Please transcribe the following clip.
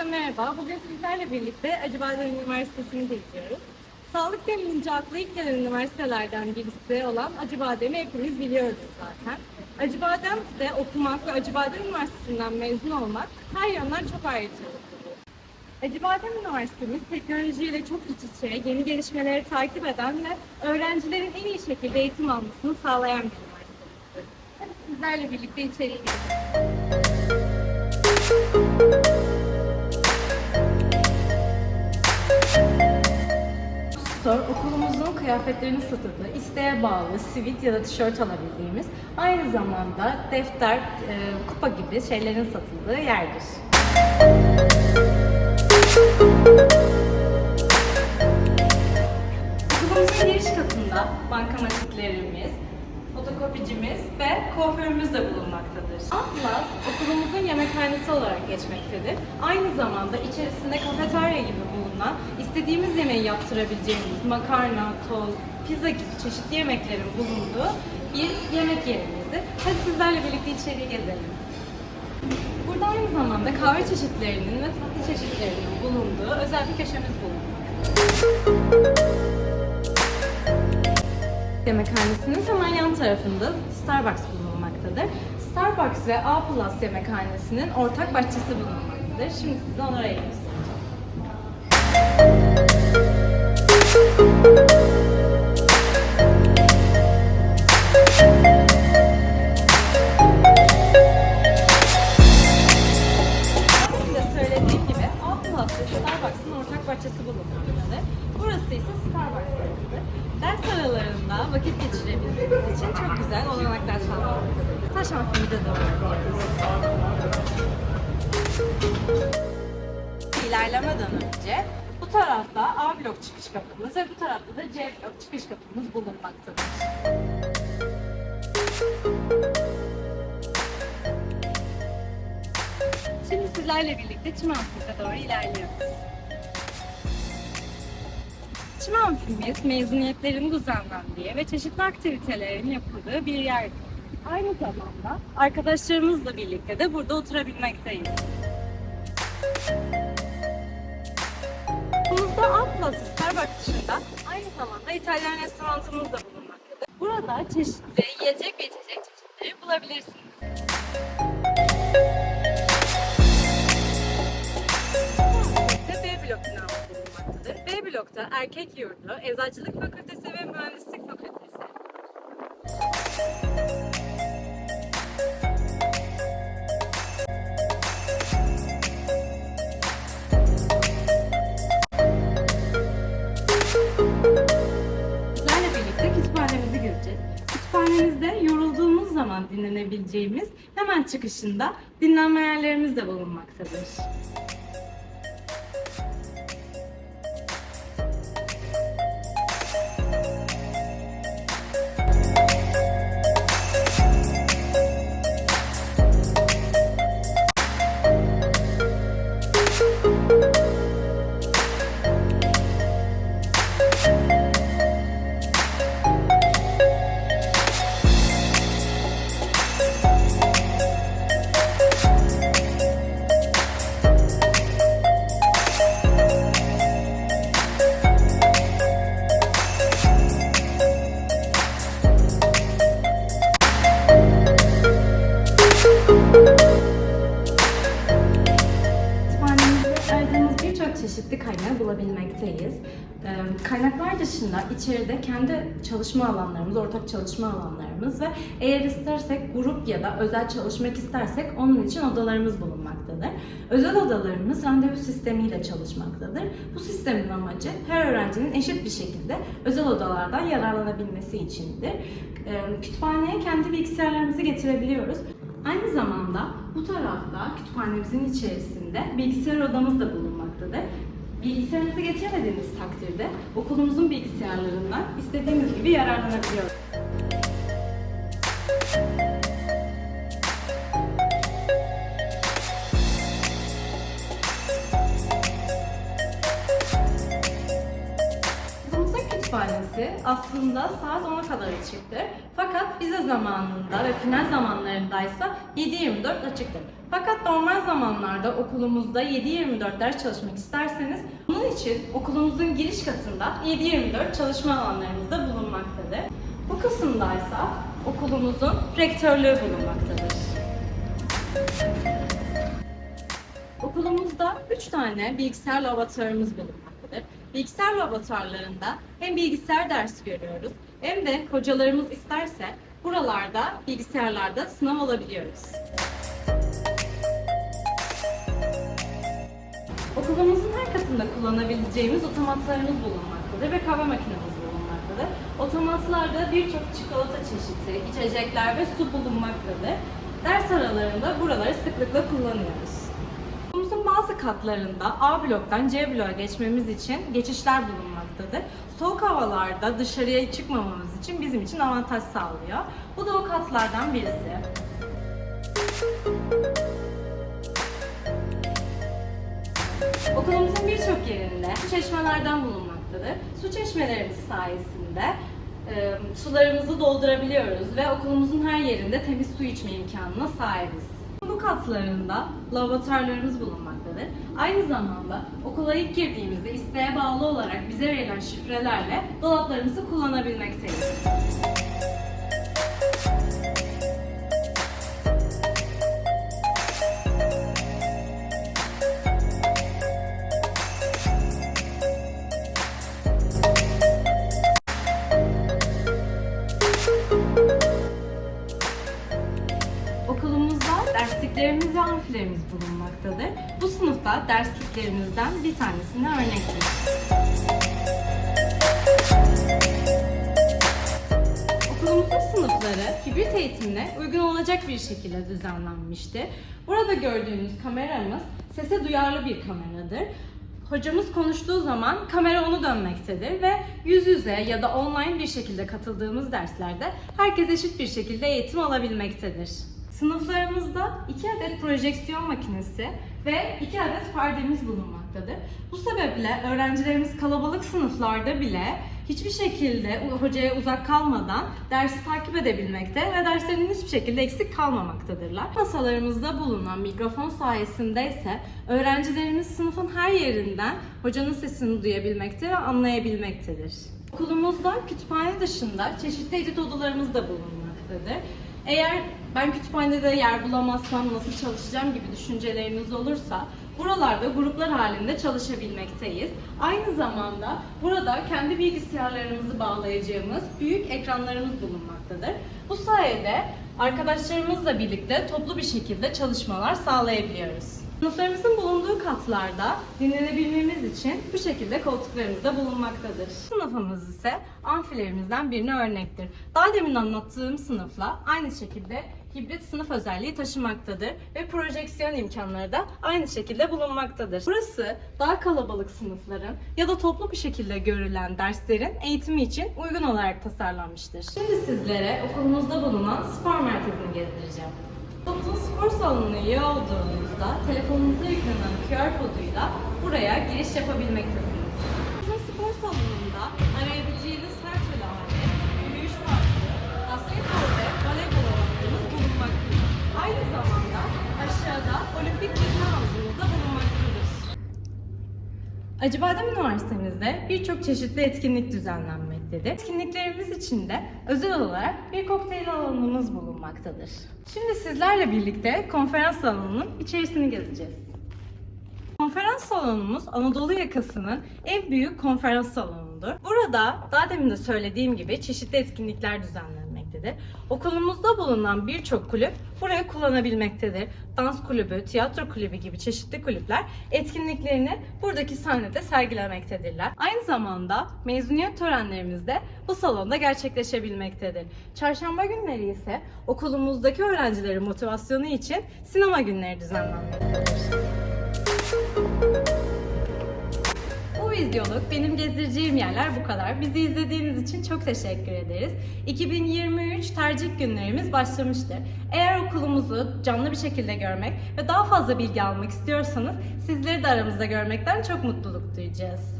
Herkese merhaba. Bugün sizlerle birlikte Acıbadem Üniversitesi'ni geziyoruz. Sağlık denilince akla ilk gelen üniversitelerden birisi olan Acıbadem'i hepimiz biliyoruz zaten. Acıbadem'de okumak ve Acıbadem Üniversitesi'nden mezun olmak her yandan çok ayrıcalıklı. Acıbadem Üniversitemiz teknolojiyle çok iç içe, yeni gelişmeleri takip eden ve öğrencilerin en iyi şekilde eğitim almasını sağlayan bir üniversitemizdir. Hadi sizlerle birlikte içeriye girelim. Store okulumuzun kıyafetlerini satıldığı, isteğe bağlı sivit ya da tişört alabildiğimiz, aynı zamanda defter, e, kupa gibi şeylerin satıldığı yerdir. Okulumuzun giriş katında bankamatiklerimiz, fotokopicimiz ve kuaförümüz de bulunmaktadır. Atlas okulumuzun yemekhanesi olarak geçmektedir. Aynı zamanda içerisinde kafeterya gibi bulunan istediğimiz yemeği yaptırabileceğimiz makarna, toz, pizza gibi çeşitli yemeklerin bulunduğu bir yemek yerimizdir. Hadi sizlerle birlikte içeriği gezelim. Burada aynı zamanda kahve çeşitlerinin ve tatlı çeşitlerinin bulunduğu özel bir köşemiz bulunmaktadır. Yemekhanesinin hemen yan tarafında Starbucks bulunmaktadır. Starbucks ve A Plus Yemekhanesi'nin ortak bahçesi bulunmaktadır. Şimdi size onları göstereceğim. Aralarında vakit geçirebilmeniz için çok güzel olanaklar sağlamaktadır. Taş amfimize doğru gidiyoruz. İlerlemeden önce bu tarafta A blok çıkış kapımız ve bu tarafta da C blok çıkış kapımız bulunmaktadır. Şimdi sizlerle birlikte çim amfimize doğru ilerliyoruz. Çim amfimiz mezuniyetlerin düzenlendiği ve çeşitli aktivitelerin yapıldığı bir yerdir. Aynı zamanda arkadaşlarımızla birlikte de burada oturabilmekteyiz. Burada Atlas Starbucks dışında aynı zamanda İtalyan restoranımız da bulunmaktadır. Burada çeşitli yiyecek ve içecek çeşitleri bulabilirsiniz. B blok binamız bulunmaktadır. Blokta erkek yurdu, eczacılık fakültesi ve mühendislik fakültesi. Sizlerle birlikte kütüphanemizi göreceğiz. Kütüphanemizde yorulduğumuz zaman dinlenebileceğimiz hemen çıkışında dinlenme yerlerimiz de bulunmaktadır. Birçok çeşitli kaynağı bulabilmekteyiz. Ee, Kaynaklar dışında içeride kendi çalışma alanlarımız, ortak çalışma alanlarımız ve eğer istersek grup ya da özel çalışmak istersek onun için odalarımız bulunmaktadır. Özel odalarımız randevu sistemiyle çalışmaktadır. Bu sistemin amacı her öğrencinin eşit bir şekilde özel odalardan yararlanabilmesi içindir. Ee, Kütüphaneye kendi bilgisayarlarımızı getirebiliyoruz. Aynı zamanda bu tarafta kütüphanemizin içerisinde bilgisayar odamız da bulunmaktadır. Bilgisayarınızı getiremediğiniz takdirde okulumuzun bilgisayarlarından istediğiniz gibi yararlanabiliyoruz. Okulumuzun kütüphanesi aslında saat 10'a kadar açıktır. Fakat vize zamanında ve final zamanlarındaysa 7-24 açıktır. Fakat normal zamanlarda okulumuzda 7-24 ders çalışmak isterseniz bunun için okulumuzun giriş katında 7-24 çalışma alanlarımız da bulunmaktadır. Bu kısımdaysa okulumuzun rektörlüğü bulunmaktadır. Okulumuzda 3 tane bilgisayar laboratuvarımız bulunmaktadır. Bilgisayar laboratuvarlarında hem bilgisayar dersi görüyoruz hem de hocalarımız isterse buralarda bilgisayarlarda sınav alabiliyoruz. Okulumuzun her katında kullanabileceğimiz otomatlarımız bulunmaktadır ve kahve makinemiz bulunmaktadır. Otomatlarda birçok çikolata çeşidi, içecekler ve su bulunmaktadır. Ders aralarında buraları sıklıkla kullanıyoruz. Okulumuzun bazı katlarında A bloktan C bloğa geçmemiz için geçişler bulunmaktadır. Soğuk havalarda dışarıya çıkmamamız için bizim için avantaj sağlıyor. Bu da o katlardan birisi. Okulumuzun birçok yerinde su çeşmelerden bulunmaktadır. Su çeşmelerimiz sayesinde e, sularımızı doldurabiliyoruz ve okulumuzun her yerinde temiz su içme imkanına sahibiz. Bu katlarında laboratuvarlarımız bulunmaktadır. Aynı zamanda okula ilk girdiğimizde isteğe bağlı olarak bize verilen şifrelerle dolaplarımızı kullanabilmekteyiz. Sınıfta dersliklerimizden bir tanesine örnektir. Okulumuzun sınıfları hibrit eğitimine uygun olacak bir şekilde düzenlenmiştir. Burada gördüğünüz kameramız sese duyarlı bir kameradır. Hocamız konuştuğu zaman kamera onu dönmektedir ve yüz yüze ya da online bir şekilde katıldığımız derslerde herkes eşit bir şekilde eğitim alabilmektedir. Sınıflarımızda 2 adet projeksiyon makinesi ve 2 adet perdemiz bulunmaktadır. Bu sebeple öğrencilerimiz kalabalık sınıflarda bile hiçbir şekilde hocaya uzak kalmadan dersi takip edebilmekte ve derslerinin hiçbir şekilde eksik kalmamaktadırlar. Masalarımızda bulunan mikrofon sayesinde ise öğrencilerimiz sınıfın her yerinden hocanın sesini duyabilmekte ve anlayabilmektedir. Okulumuzda kütüphane dışında çeşitli edit odalarımız da bulunmaktadır. Eğer ben kütüphanede yer bulamazsam nasıl çalışacağım gibi düşünceleriniz olursa buralarda gruplar halinde çalışabilmekteyiz. Aynı zamanda burada kendi bilgisayarlarımızı bağlayacağımız büyük ekranlarımız bulunmaktadır. Bu sayede arkadaşlarımızla birlikte toplu bir şekilde çalışmalar sağlayabiliyoruz. Sınıflarımızın bulunduğu katlarda dinlenebilmemiz için bu şekilde koltuklarımız da bulunmaktadır. Sınıfımız ise amfilerimizden birine örnektir. Daha demin anlattığım sınıfla aynı şekilde hibrit sınıf özelliği taşımaktadır ve projeksiyon imkanları da aynı şekilde bulunmaktadır. Burası daha kalabalık sınıfların ya da toplu bir şekilde görülen derslerin eğitimi için uygun olarak tasarlanmıştır. Şimdi sizlere okulumuzda bulunan spor merkezini gezdireceğim. Okulumuzun spor salonuna üye olduğunuzda telefonunuza yüklenen QR koduyla buraya giriş yapabilmektesiniz. Okulumuzun spor salonunda arayabileceğiniz her türlü alet, yürüyüş parkı, basketbol ve voleybol alanlarımız bulunmaktadır. Aynı zamanda aşağıda olimpik yüzme havuzumuz da bulunmaktadır. Acıbadem Üniversitemizde birçok çeşitli etkinlik düzenlenmektedir. Etkinliklerimiz içinde özel olarak bir kokteyl alanımız bulunmaktadır. Şimdi sizlerle birlikte konferans salonunun içerisini gezeceğiz. Konferans salonumuz Anadolu yakasının en büyük konferans salonudur. Burada daha demin de söylediğim gibi çeşitli etkinlikler düzenlenmektedir. Okulumuzda bulunan birçok kulüp burayı kullanabilmektedir. Dans kulübü, tiyatro kulübü gibi çeşitli kulüpler etkinliklerini buradaki sahnede sergilemektedirler. Aynı zamanda mezuniyet törenlerimiz de bu salonda gerçekleşebilmektedir. Çarşamba günleri ise okulumuzdaki öğrencilerin motivasyonu için sinema günleri düzenlenmektedir. Videoluk benim gezdireceğim yerler bu kadar. Bizi izlediğiniz için çok teşekkür ederiz. 2023 tercih günlerimiz başlamıştır. Eğer okulumuzu canlı bir şekilde görmek ve daha fazla bilgi almak istiyorsanız sizleri de aramızda görmekten çok mutluluk duyacağız.